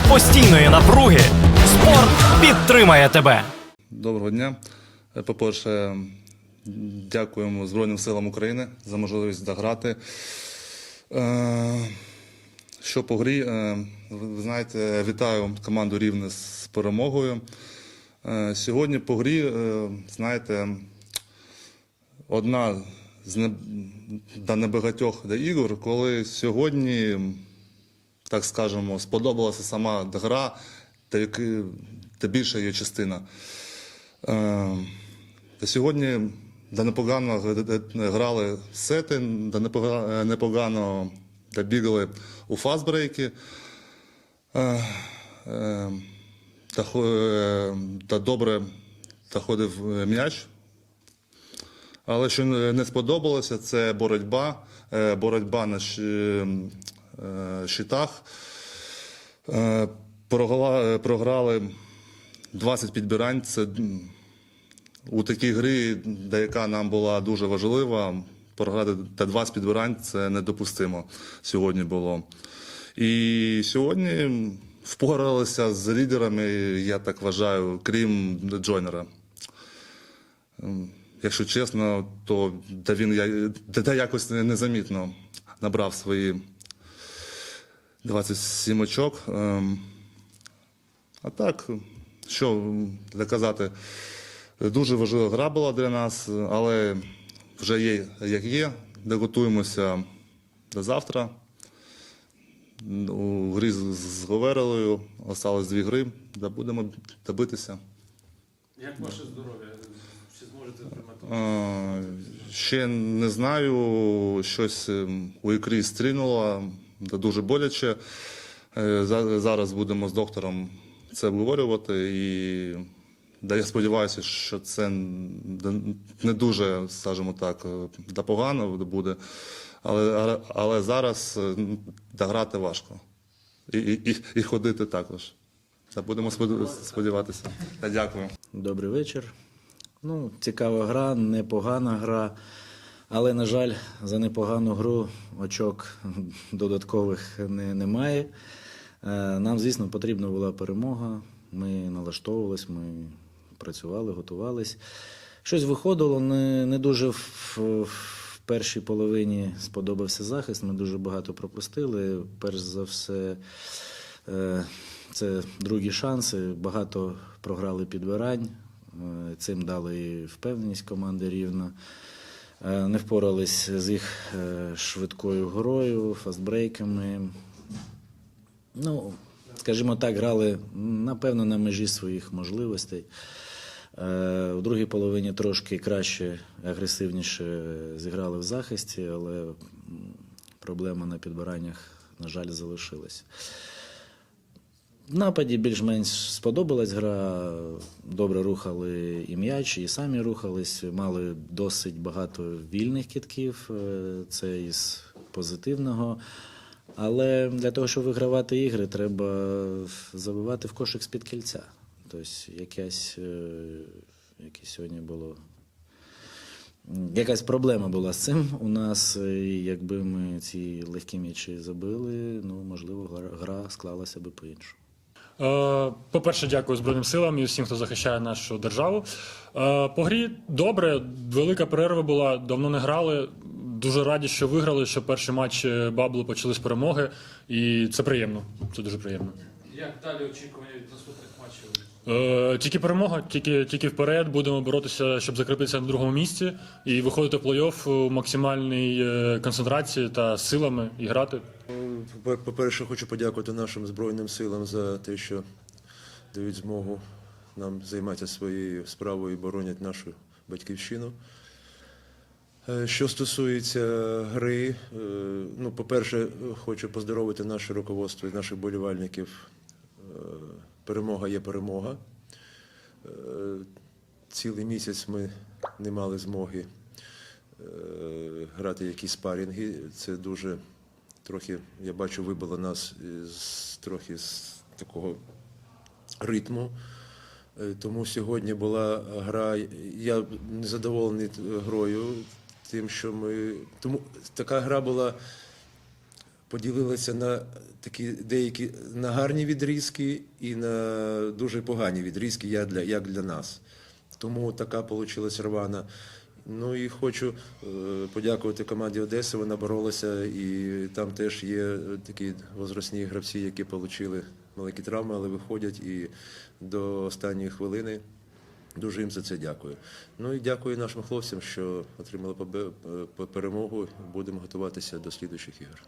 серед постійної напруги спорт підтримає тебе. Доброго дня. Е, По-перше, дякуємо Збройним силам України за можливість дограти. Е, Що по грі, е, ви знаєте, вітаю команду Рівне з перемогою. Сьогодні по грі, знаєте, одна з не- небагатьох ігор, коли сьогодні так скажемо, сподобалася сама гра, та, та більша її частина. Е, та сьогодні да непогано г- г- грали сети, да непогано, да бігали у фастбрейки. Е, е, та, е, та добре та ходив м'яч. Але що не сподобалося, це боротьба, е, боротьба на е, щитах. Е, прогла- е, Програли 20 підбирань. Це у такій грі, яка нам була дуже важлива, програти та 20 підбирань це недопустимо сьогодні було. І сьогодні впоралися з лідерами, я так вважаю, крім Джойнера. Якщо чесно, то та він та якось незамітно набрав свої 27 очок. Ем, А так, що доказати, дуже важлива гра була для нас, але вже є як є. Де готуємося до завтра. У грі з, Говерелою осталось дві гри, де будемо добитися. Як ваше здоров'я? Чи зможете тримати? Е, Ще не знаю, щось ем, у ікрі стрінуло, дуже боляче. Е, Зараз будемо з доктором це обговорювати. І я сподіваюся, що це не дуже, скажімо так, е, погано буде. Але, але, зараз е, дограти важко. І, і, і ходити також. Та будемо сподіватися. Та дякую. Добрий вечір. Ну, цікава гра, непогана гра. Але, на жаль, за непогану гру очок додаткових не, немає. Е, Нам, звісно, потрібна була перемога. Ми налаштовувались, ми працювали, готувались. Щось виходило, не, не дуже в, в першій половині сподобався захист. Ми дуже багато пропустили. Перш за все, е, це другі шанси. Багато програли підбирань. Е, Цим дали і впевненість команди рівно. Е, Не впорались з їх е, швидкою грою, фастбрейками. Ну, скажімо так, грали напевно на межі своїх можливостей. Е, У другій половині трошки краще, агресивніше зіграли в захисті, але проблема на підбираннях, на жаль, залишилась. Нападі більш-менш сподобалась гра. Добре рухали і м'яч, і самі рухались. Мали досить багато вільних кітків. е, Це із позитивного. Але для того, щоб вигравати ігри, треба забивати в кошик з-під кільця. Тобто якась, е, якесь сьогодні було. Якась проблема була з цим у нас. І якби ми ці легкі м'ячі забили, ну можливо, гра- склалася би по-іншому. Е, По-перше, дякую Збройним силам і всім, хто захищає нашу державу. Е, По грі добре, велика перерва була, давно не грали. Дуже раді, що виграли, що перший матч Баблу почали з перемоги. І це приємно. Це дуже приємно. Як далі очікування від наступних матчів? Е, Тільки перемога, тільки, тільки вперед. Будемо боротися, щоб закріпитися на другому місці і виходити в плей-офф у максимальній концентрації та силами і грати. По- По-перше, хочу подякувати нашим Збройним силам за те, що дають змогу нам займатися своєю справою і боронять нашу батьківщину. Е, Що стосується гри, е, ну, по-перше, хочу поздоровити наше руководство і наших болівальників. Е, Перемога є перемога. Цілий місяць ми не мали змоги грати якісь спарінги. Це дуже трохи, я бачу, вибило нас з трохи з такого ритму. Е, Тому сьогодні була гра. Я не задоволений грою, тим, що ми. Тому така гра була поділилися на такі деякі на гарні відрізки і на дуже погані відрізки, як для, як для нас. Тому така вийшла рвана. Ну і хочу е, подякувати команді Одеси. Вона боролася, і там теж є такі возрастні гравці, які отримали маленькі травми, але виходять і до останньої хвилини. Дуже їм за це дякую. Ну і дякую нашим хлопцям, що отримали е, перемогу. Будемо готуватися до слідуючих ігор.